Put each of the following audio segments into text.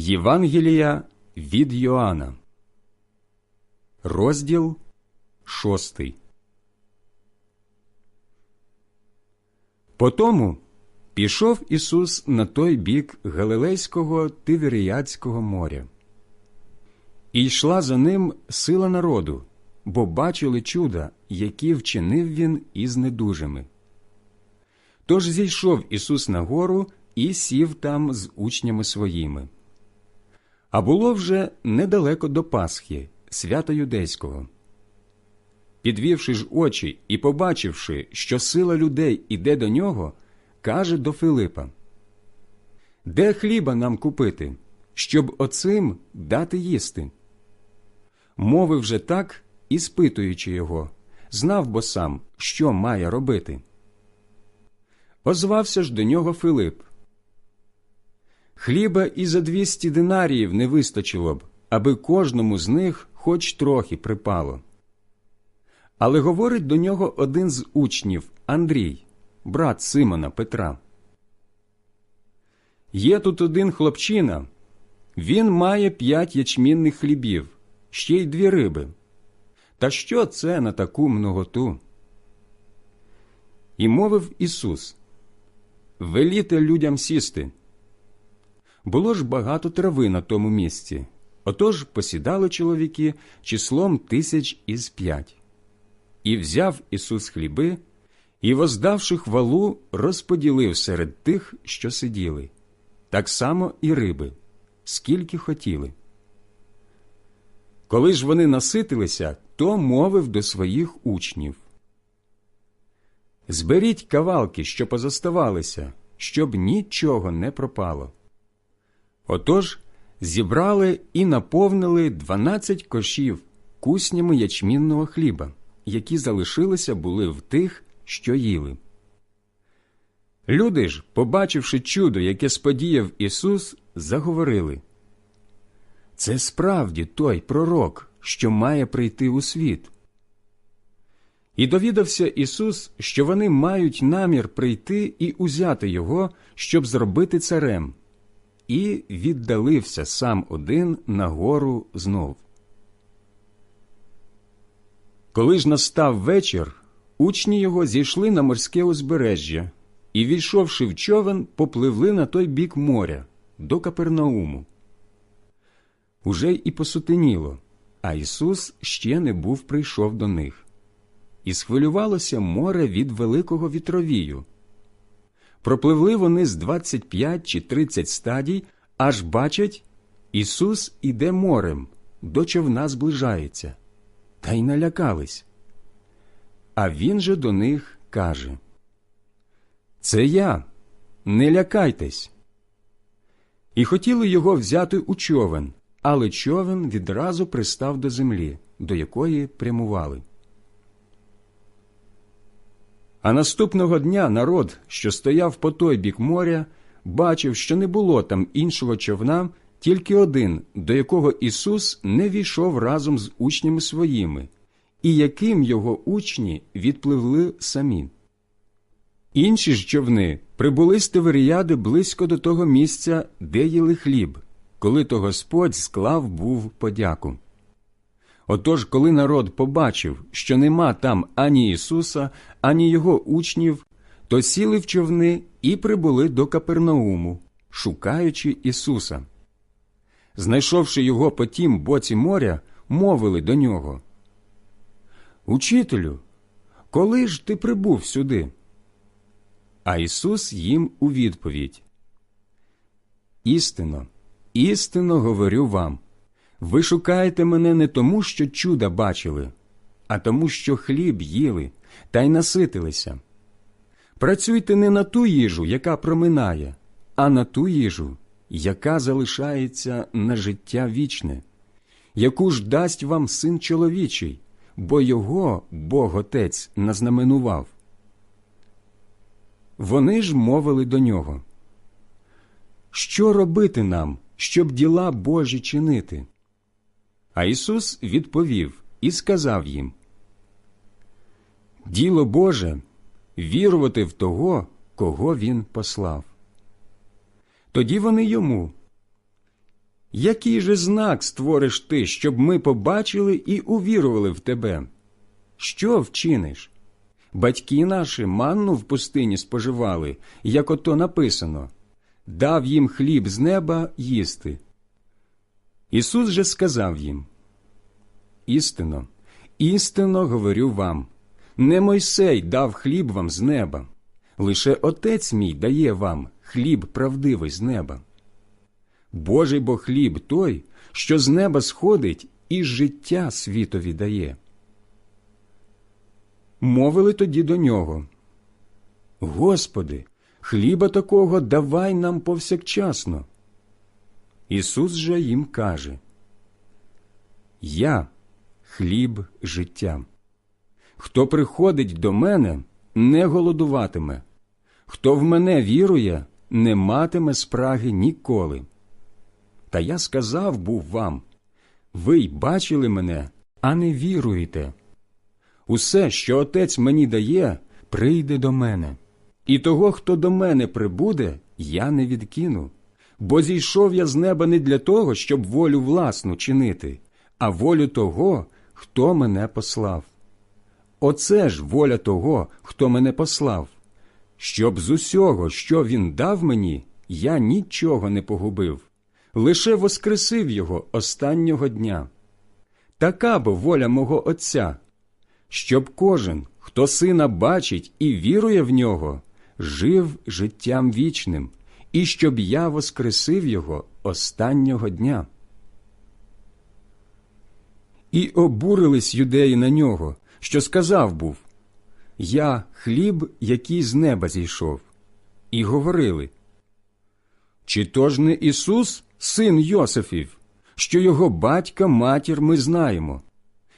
Євангелія від Йоанна, розділ шостий. Потому пішов Ісус на той бік Галилейського Тиверіядського моря. І йшла за ним сила народу, бо бачили чуда, які вчинив він із недужими. Тож зійшов Ісус на гору і сів там з учнями своїми. А було вже недалеко до Пасхи, свята юдейського. Підвівши ж очі і побачивши, що сила людей іде до нього, каже до Филипа: Де хліба нам купити, щоб оцим дати їсти? Мовив же так, і спитуючи його, знав бо сам, що має робити. Озвався ж до нього Филип. Хліба і за двісті динаріїв не вистачило б, аби кожному з них хоч трохи припало. Але говорить до нього один з учнів Андрій, брат Симона Петра. Є тут один хлопчина, він має п'ять ячмінних хлібів, ще й дві риби. Та що це на таку многоту? І мовив Ісус Веліте людям сісти. Було ж багато трави на тому місці, отож посідали чоловіки числом тисяч із п'ять. І взяв Ісус хліби, і, воздавши хвалу, розподілив серед тих, що сиділи, так само і риби, скільки хотіли. Коли ж вони наситилися, то мовив до своїх учнів Зберіть кавалки, що позоставалися, щоб нічого не пропало. Отож зібрали і наповнили дванадцять кошів куснями ячмінного хліба, які залишилися були в тих, що їли. Люди ж, побачивши чудо, яке сподіяв Ісус, заговорили Це справді той пророк, що має прийти у світ. І довідався Ісус, що вони мають намір прийти і узяти Його, щоб зробити царем, і віддалився сам один на гору знов. Коли ж настав вечір, учні його зійшли на морське узбережжя і, війшовши в човен, попливли на той бік моря до Капернауму. Уже і посутеніло, а Ісус ще не був прийшов до них. І схвилювалося море від великого вітровію. Пропливли вони з 25 чи 30 стадій, аж бачать, Ісус іде морем, до човна зближається, та й налякались. А він же до них каже Це я, не лякайтесь. І хотіли його взяти у човен, але човен відразу пристав до землі, до якої прямували. А наступного дня народ, що стояв по той бік моря, бачив, що не було там іншого човна, тільки один, до якого Ісус не війшов разом з учнями своїми, і яким його учні відпливли самі. Інші ж човни прибули з Тиверіяди близько до того місця, де їли хліб, коли то Господь склав був подяку. Отож, коли народ побачив, що нема там ані Ісуса, ані його учнів, то сіли в човни і прибули до Капернауму, шукаючи Ісуса. Знайшовши його по тім боці моря, мовили до нього Учителю, коли ж ти прибув сюди? А Ісус їм у відповідь Істинно, істинно говорю вам. Ви шукаєте мене не тому, що чуда бачили, а тому, що хліб їли та й наситилися. Працюйте не на ту їжу, яка проминає, а на ту їжу, яка залишається на життя вічне, яку ж дасть вам син чоловічий, бо його Бог Отець назнаменував. Вони ж мовили до нього. Що робити нам, щоб діла Божі чинити? А Ісус відповів і сказав їм Діло Боже вірувати в того, кого Він послав. Тоді вони йому. Який же знак створиш ти, щоб ми побачили і увірували в тебе? Що вчиниш? Батьки наші манну в пустині споживали, як ото написано дав їм хліб з неба їсти. Ісус же сказав їм Істинно, істинно говорю вам не Мойсей дав хліб вам з неба, лише Отець мій дає вам хліб правдивий з неба. Божий бо хліб той, що з неба сходить і життя світові дає. Мовили тоді до нього Господи, хліба такого давай нам повсякчасно. Ісус же їм каже Я хліб життя. Хто приходить до мене, не голодуватиме, хто в мене вірує, не матиме спраги ніколи. Та я сказав був вам ви й бачили мене, а не віруєте. Усе, що отець мені дає, прийде до мене, і того, хто до мене прибуде, я не відкину. Бо зійшов я з неба не для того, щоб волю власну чинити, а волю того, хто мене послав. Оце ж воля того, хто мене послав, щоб з усього, що він дав мені, я нічого не погубив, лише воскресив його останнього дня. Така бо воля мого Отця, щоб кожен, хто сина бачить і вірує в нього, жив життям вічним, і щоб я воскресив його останнього дня. І обурились юдеї на нього, що сказав був Я хліб, який з неба зійшов, і говорили Чи то ж не Ісус, син Йосифів, що його батька матір ми знаємо?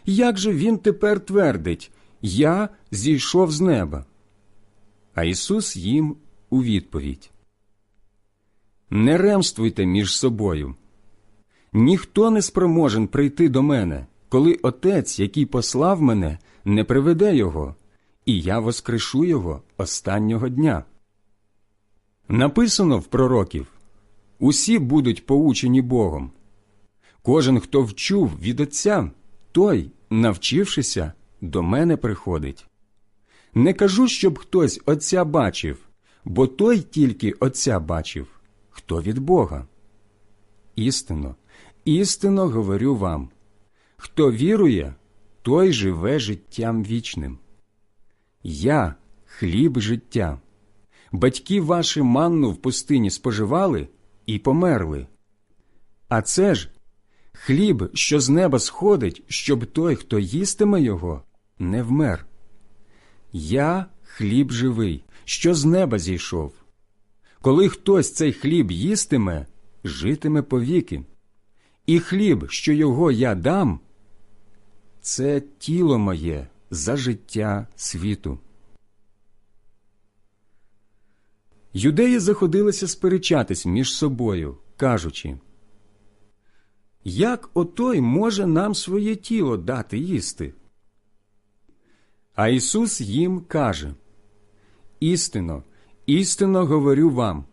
Як же він тепер твердить Я зійшов з неба? А Ісус їм у відповідь Не ремствуйте між собою. Ніхто не спроможен прийти до мене, коли Отець, який послав мене, не приведе його, і я воскрешу його останнього дня. Написано в пророків усі будуть поучені Богом. Кожен, хто вчув від Отця, той, навчившися, до мене приходить. Не кажу, щоб хтось Отця бачив, бо той тільки Отця бачив, хто від Бога. Істинно, істинно говорю вам хто вірує, той живе життям вічним. Я хліб життя. Батьки ваші манну в пустині споживали і померли. А це ж хліб, що з неба сходить, щоб той, хто їстиме його, не вмер. Я хліб живий, що з неба зійшов. Коли хтось цей хліб їстиме, житиме повіки. І хліб, що його я дам, це тіло моє за життя світу. Юдеї заходилися сперечатись між собою, кажучи, Як отой може нам своє тіло дати їсти? А Ісус їм каже Істинно, істинно говорю вам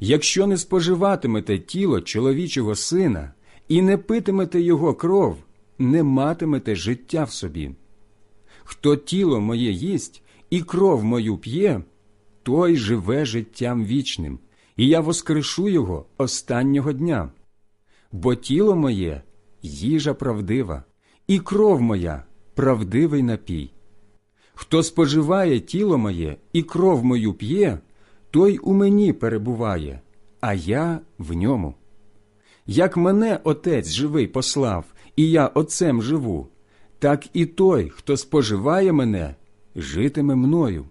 якщо не споживатимете тіло чоловічого сина і не питимете його кров, не матимете життя в собі. Хто тіло моє їсть і кров мою п'є, той живе життям вічним, і я воскрешу його останнього дня. Бо тіло моє їжа правдива, і кров моя правдивий напій. Хто споживає тіло моє і кров мою п'є, той у мені перебуває, а я в ньому. Як мене Отець живий послав, і я Отцем живу, так і той, хто споживає мене, житиме мною.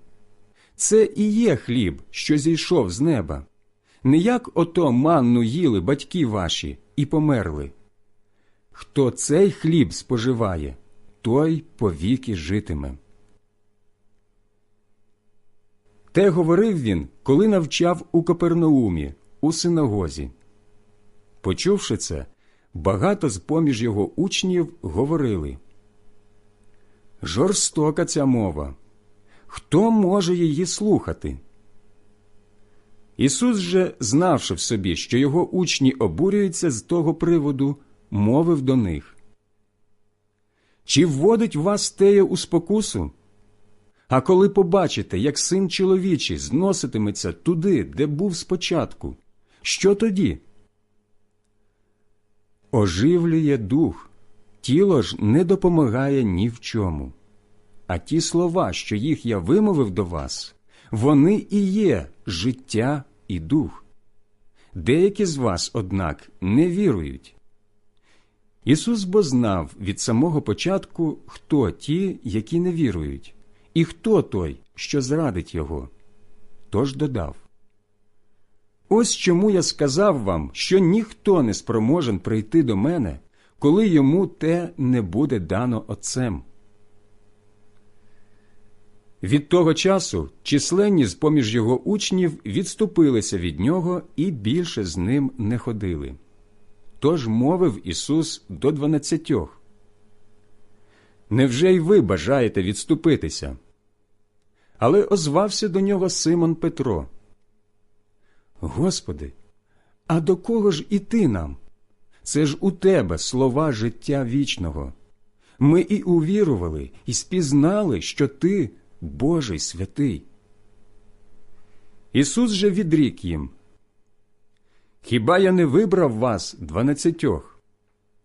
Це і є хліб, що зійшов з неба. Не як ото манну їли батьки ваші і померли. Хто цей хліб споживає, той повіки житиме. Те говорив він, коли навчав у Капернаумі, у синагозі. Почувши це, багато з поміж його учнів говорили Жорстока ця мова. Хто може її слухати? Ісус же, знавши в собі, що його учні обурюються з того приводу, мовив до них Чи вводить вас теє у спокусу? А коли побачите, як син чоловічий зноситиметься туди, де був спочатку, що тоді? Оживлює дух, тіло ж не допомагає ні в чому. А ті слова, що їх я вимовив до вас, вони і є життя і дух. Деякі з вас, однак, не вірують. Ісус бо знав від самого початку, хто ті, які не вірують, і хто той, що зрадить його. Тож додав Ось чому я сказав вам, що ніхто не спроможен прийти до мене, коли йому те не буде дано Отцем. Від того часу численні з поміж його учнів відступилися від нього і більше з ним не ходили. Тож мовив Ісус до дванадцятьох. Невже й ви бажаєте відступитися? Але озвався до нього Симон Петро. Господи, а до кого ж іти нам? Це ж у тебе слова життя вічного. Ми і увірували, і спізнали, що ти Божий святий. Ісус же відрік їм. Хіба я не вибрав вас дванадцятьох,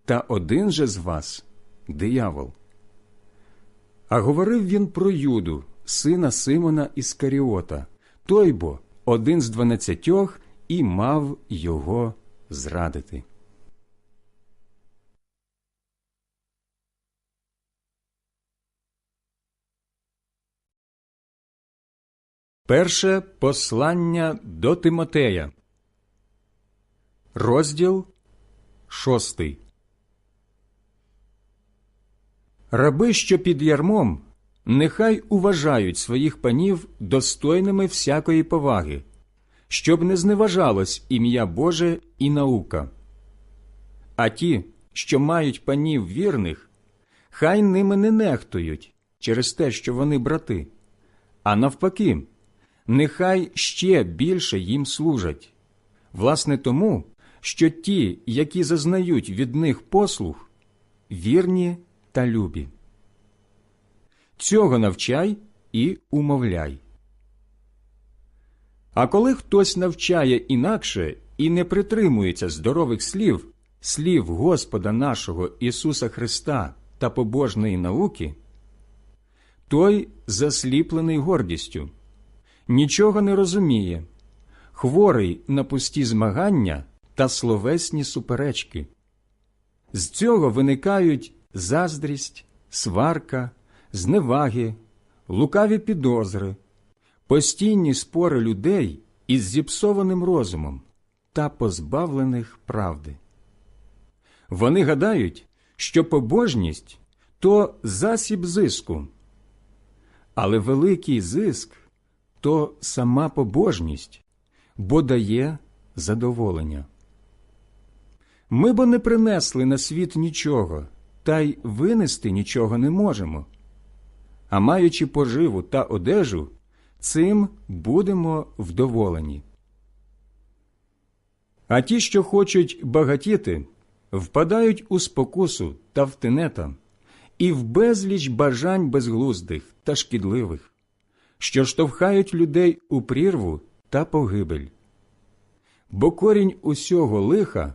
та один же з вас диявол? А говорив він про Юду, сина Симона Іскаріота, той бо один з дванадцятьох і мав його зрадити. Перше послання до Тимотея, розділ шостий. Раби, що під ярмом, нехай уважають своїх панів достойними всякої поваги, щоб не зневажалось ім'я Боже і наука. А ті, що мають панів вірних, хай ними не нехтують через те, що вони брати, а навпаки нехай ще більше їм служать, власне тому, що ті, які зазнають від них послуг, вірні та любі. Цього навчай і умовляй. А коли хтось навчає інакше і не притримується здорових слів, слів Господа нашого Ісуса Христа та побожної науки, той засліплений гордістю нічого не розуміє, хворий на пусті змагання та словесні суперечки. З цього виникають заздрість, сварка, зневаги, лукаві підозри, постійні спори людей із зіпсованим розумом та позбавлених правди. Вони гадають, що побожність то засіб зиску, але великий зиск то сама побожність, бо дає задоволення. Ми бо не принесли на світ нічого, та й винести нічого не можемо. А маючи поживу та одежу, цим будемо вдоволені. А ті, що хочуть багатіти, впадають у спокусу та в тенета і в безліч бажань безглуздих та шкідливих що штовхають людей у прірву та погибель. Бо корінь усього лиха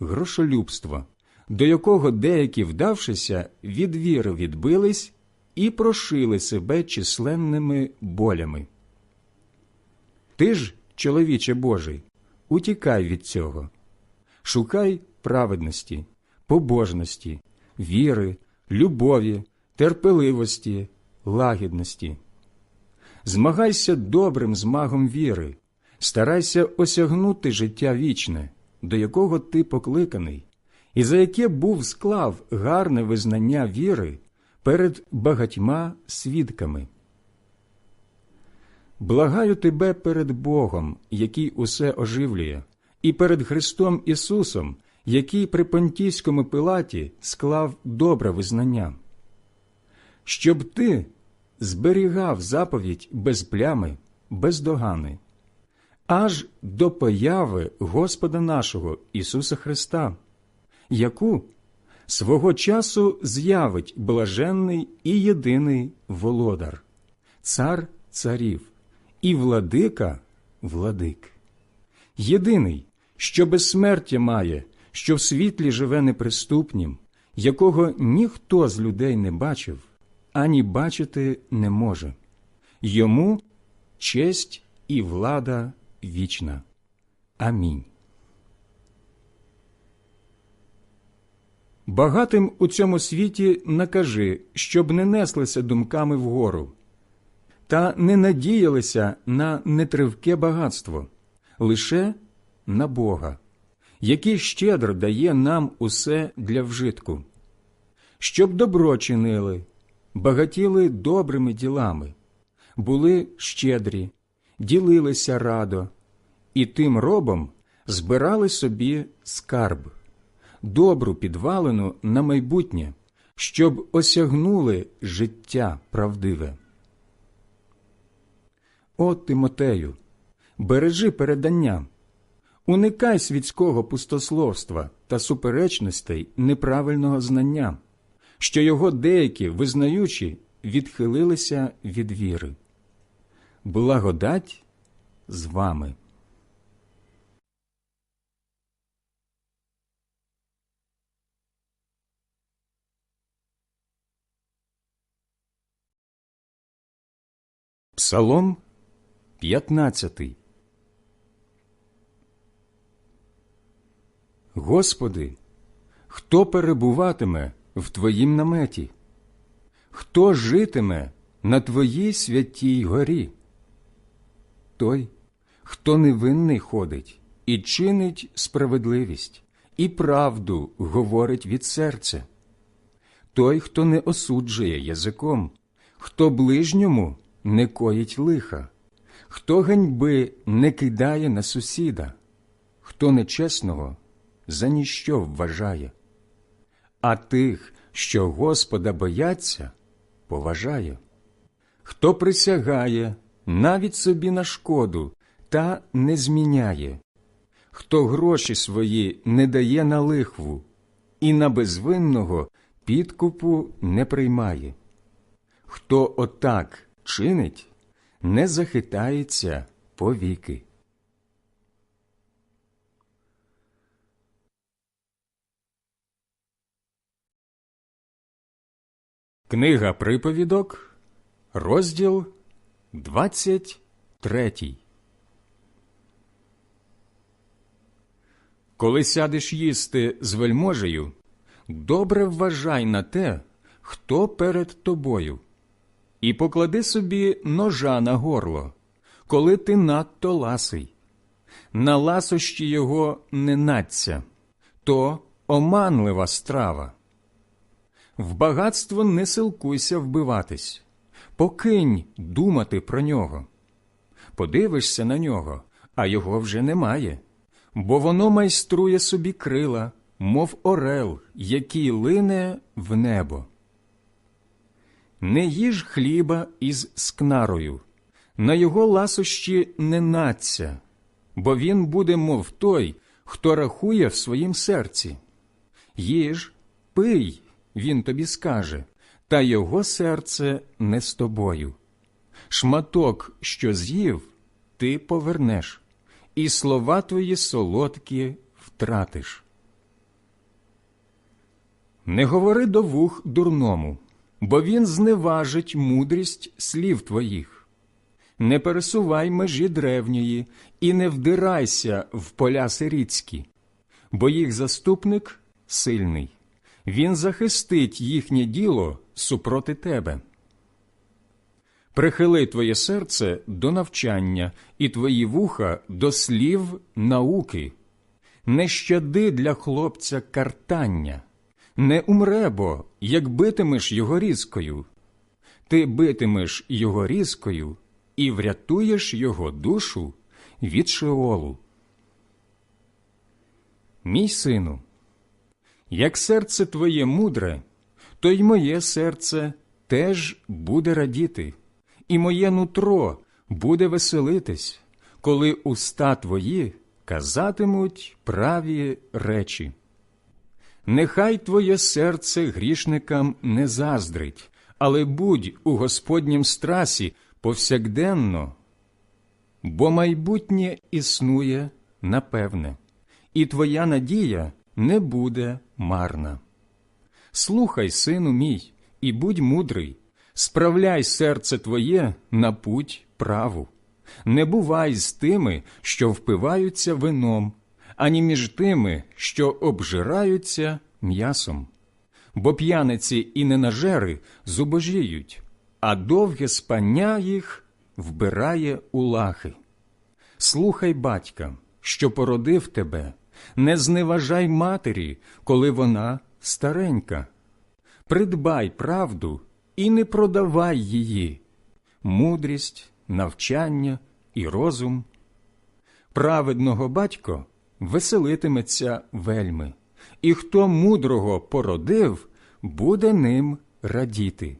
грошолюбство, до якого деякі, вдавшися, від віри відбились і прошили себе численними болями. Ти ж, чоловіче Божий, утікай від цього, шукай праведності, побожності, віри, любові, терпеливості, лагідності. Змагайся добрим змагом віри, старайся осягнути життя вічне, до якого ти покликаний, і за яке був склав гарне визнання віри перед багатьма свідками. Благаю тебе перед Богом, який усе оживлює, і перед Христом Ісусом, який при Понтійському пилаті склав добре визнання, щоб ти зберігав заповідь без плями, без догани, аж до появи Господа нашого Ісуса Христа, яку свого часу з'явить блаженний і єдиний володар, цар царів і владика владик. Єдиний, що безсмертя має, що в світлі живе неприступнім, якого ніхто з людей не бачив, ані бачити не може. Йому честь і влада вічна. Амінь. Багатим у цьому світі накажи, щоб не неслися думками вгору, та не надіялися на нетривке багатство, лише на Бога, який щедро дає нам усе для вжитку, щоб добро чинили, багатіли добрими ділами, були щедрі, ділилися радо, і тим робом збирали собі скарб, добру підвалину на майбутнє, щоб осягнули життя правдиве. О, Тимотею, бережи передання, уникай світського пустословства та суперечностей неправильного знання, що його деякі, визнаючи, відхилилися від віри. Благодать з вами. Псалом 15 Господи, хто перебуватиме в Твоїм наметі? Хто житиме на Твоїй святій горі? Той, хто невинний ходить і чинить справедливість, і правду говорить від серця, той, хто не осуджує язиком, хто ближньому не коїть лиха, хто ганьби не кидає на сусіда, хто нечесного за ніщо вважає, а тих, що Господа бояться, поважає, хто присягає навіть собі на шкоду та не зміняє, хто гроші свої не дає на лихву і на безвинного підкупу не приймає, хто отак чинить, не захитається повіки. Книга приповідок, розділ 23 Коли сядеш їсти з вельможею, добре вважай на те, хто перед тобою, і поклади собі ножа на горло, коли ти надто ласий. На ласощі його не надця, то оманлива страва. В багатство не силкуйся вбиватись, покинь думати про нього. Подивишся на нього, а його вже немає, бо воно майструє собі крила, мов орел, який лине в небо. Не їж хліба із скнарою, на його ласощі не надця, бо він буде, мов той, хто рахує в своїм серці. Їж, пий, він тобі скаже, та його серце не з тобою. Шматок, що з'їв, ти повернеш, і слова твої солодкі втратиш. Не говори до вух дурному, бо він зневажить мудрість слів твоїх. Не пересувай межі древньої і не вдирайся в поля сиріцькі, бо їх заступник сильний він захистить їхнє діло супроти тебе. Прихили твоє серце до навчання і твої вуха до слів науки. Не щади для хлопця картання, не умре бо, як битимеш його різкою. Ти битимеш його різкою і врятуєш його душу від шеолу. Мій сину, як серце твоє мудре, то й моє серце теж буде радіти, і моє нутро буде веселитись, коли уста твої казатимуть праві речі. Нехай твоє серце грішникам не заздрить, але будь у Господнім страсі повсякденно, бо майбутнє існує напевне, і твоя надія не буде марна. Слухай, сину мій, і будь мудрий, справляй серце твоє на путь праву. Не бувай з тими, що впиваються вином, ані між тими, що обжираються м'ясом. Бо п'яниці і ненажери зубожіють, а довге спання їх вбирає у лахи. Слухай батька, що породив тебе, не зневажай матері, коли вона старенька. Придбай правду і не продавай її, мудрість, навчання і розум. Праведного батько веселитиметься вельми, і хто мудрого породив, буде ним радіти.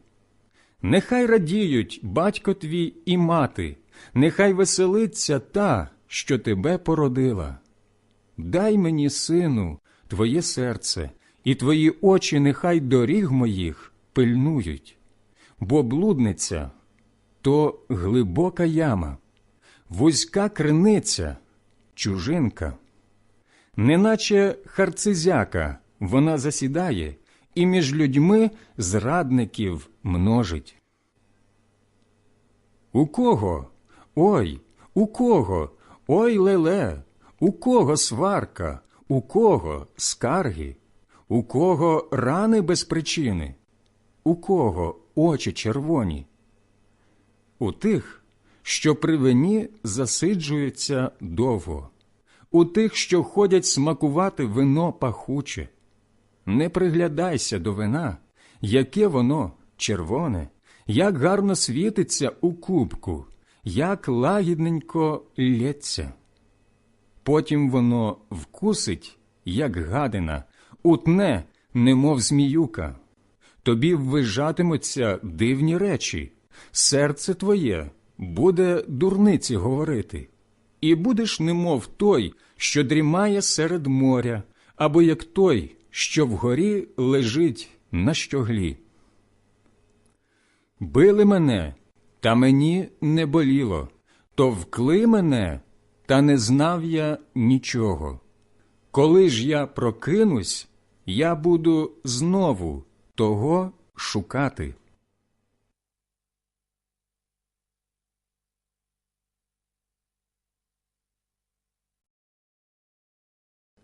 Нехай радіють батько твій і мати, нехай веселиться та, що тебе породила. Дай мені, сину, твоє серце, і твої очі нехай доріг моїх пильнують, бо блудниця то глибока яма, вузька криниця, чужинка, неначе харцизяка вона засідає і між людьми зрадників множить. У кого? Ой, у кого? Ой леле, у кого сварка, у кого скарги, у кого рани без причини, у кого очі червоні? У тих, що при вині засиджуються довго, у тих, що ходять смакувати вино пахуче. Не приглядайся до вина, яке воно червоне, як гарно світиться у кубку, як лагідненько лється. Потім воно вкусить, як гадина, утне, немов зміюка. Тобі ввижатимуться дивні речі, серце твоє буде дурниці говорити, і будеш немов той, що дрімає серед моря, або як той, що вгорі лежить на щоглі. Били мене, та мені не боліло, товкли мене, та не знав я нічого. Коли ж я прокинусь, я буду знову того шукати.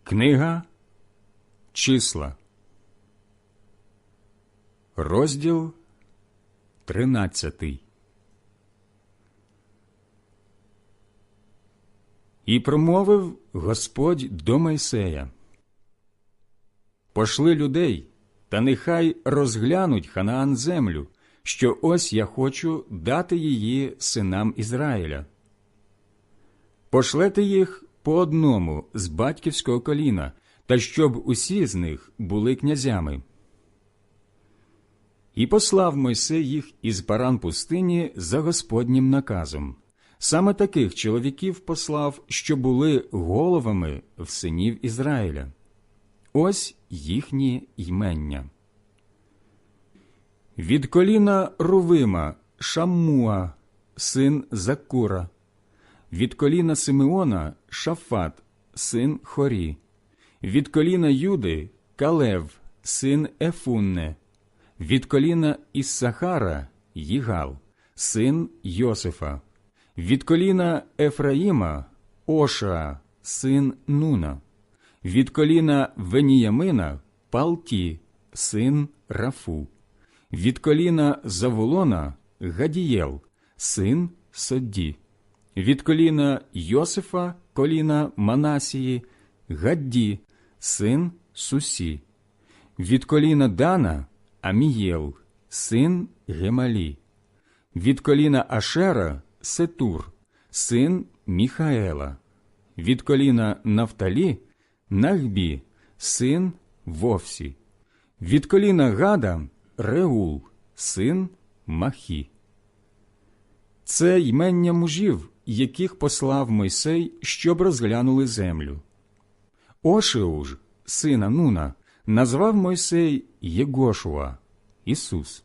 Книга Числа, розділ тринадцятий. І промовив Господь до Мойсея Пошли людей, та нехай розглянуть Ханаан землю, що ось я хочу дати її синам Ізраїля. Пошлете їх по одному з батьківського коліна, та щоб усі з них були князями. І послав Мойсей їх із паран пустині за Господнім наказом. Саме таких чоловіків послав, що були головами в синів Ізраїля. Ось їхні ймення. Від коліна Рувима Шаммуа, син Закура, від коліна Симеона Шафат, син Хорі, від коліна Юди Калев, син Ефунне, від коліна Іссахара Їгал, син Йосифа, від коліна Ефраїма Оша, син Нуна, від коліна Веніямина Палті, син Рафу, від коліна Заволона Гадієл, син Содді, від коліна Йосифа, коліна Манасії, Гадді, син Сусі, від коліна Дана Амієл, син Гемалі, від коліна Ашера Сетур, син Міхаела, від коліна Нафталі Нахбі, син Вовсі, від коліна Гада Реул, син Махі. Це ймення мужів яких послав Мойсей, щоб розглянули землю. Ошеу ж, сина Нуна, назвав Мойсей Єгошуа, Ісус.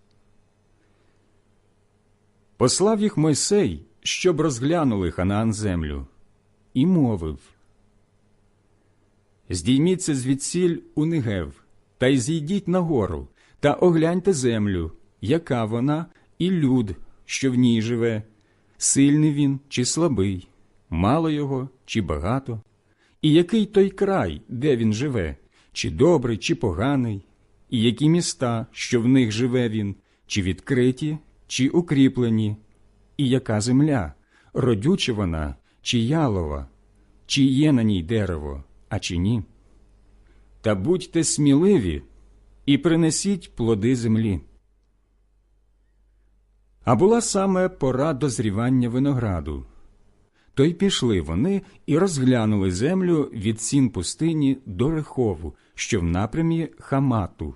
Послав їх Мойсей, щоб розглянули Ханаан землю, і мовив Здійміться звідсіль у Негев, та й зійдіть на гору, та огляньте землю, яка вона, і люд, що в ній живе, сильний він чи слабий, мало його чи багато, і який той край, де він живе, чи добрий, чи поганий, і які міста, що в них живе він, чи відкриті, чи укріплені, і яка земля, родюча вона, чи ялова, чи є на ній дерево, а чи ні. Та будьте сміливі і принесіть плоди землі. А була саме пора дозрівання винограду. То й пішли вони і розглянули землю від сін пустині до Рехову, що в напрямі Хамату.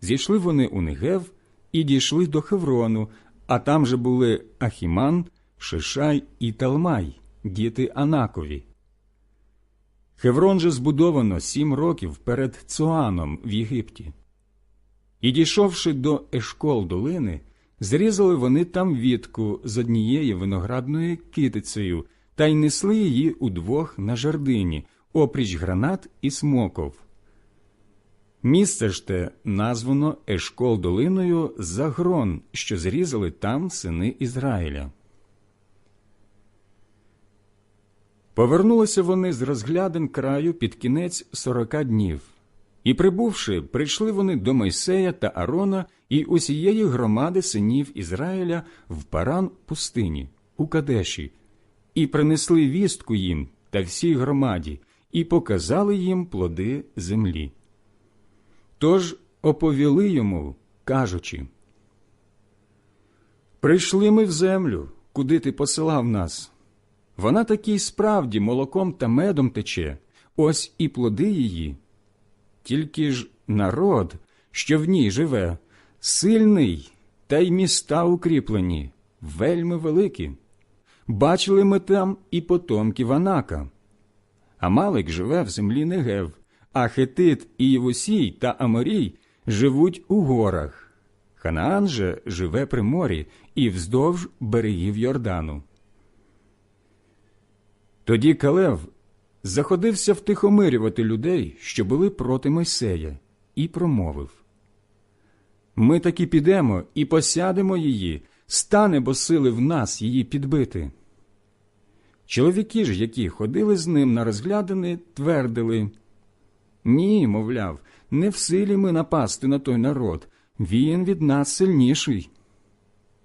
Зійшли вони у Негев і дійшли до Хеврону, а там же були Ахіман, Шишай і Талмай, діти Анакові. Хеврон же збудовано сім років перед Цуаном в Єгипті. І, дійшовши до Ешкол долини, зрізали вони там вітку з однієї виноградною китицею та й несли її удвох на жердині, опріч гранат і смоков. Місце ж те названо Ешкол долиною за грон, що зрізали там сини Ізраїля. Повернулися вони з розглядин краю під кінець сорока днів. І, прибувши, прийшли вони до Мойсея та Арона і усієї громади синів Ізраїля в паран пустині, у Кадеші, і принесли вістку їм та всій громаді, і показали їм плоди землі. Тож оповіли йому, кажучи Прийшли ми в землю, куди ти посилав нас. Вона таки справді молоком та медом тече, ось і плоди її. Тільки ж народ, що в ній живе, сильний, та й міста укріплені, вельми великі. Бачили ми там і потомків Анака. Амалик живе в землі Негев, а Хетит і Євусій та Аморій живуть у горах. Ханаан же живе при морі і вздовж берегів Йордану. Тоді Калев заходився втихомирювати людей, що були проти Мойсея, і промовив Ми таки підемо і посядемо її, стане бо сили в нас її підбити. Чоловіки ж, які ходили з ним на розглядини, твердили Ні, мовляв, не в силі ми напасти на той народ, він від нас сильніший.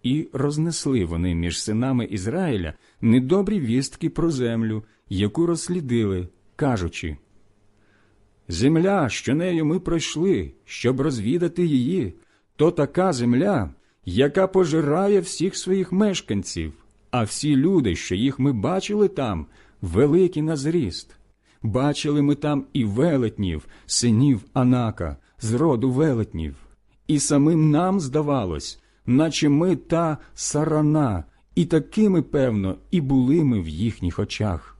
І рознесли вони між синами Ізраїля недобрі вістки про землю, яку розслідили, кажучи Земля, що нею ми пройшли, щоб розвідати її, то така земля, яка пожирає всіх своїх мешканців, а всі люди, що їх ми бачили там, великі на зріст. Бачили ми там і велетнів, синів Анака, з роду велетнів, і самим нам здавалось наче ми та сарана, і такими, певно, і були ми в їхніх очах.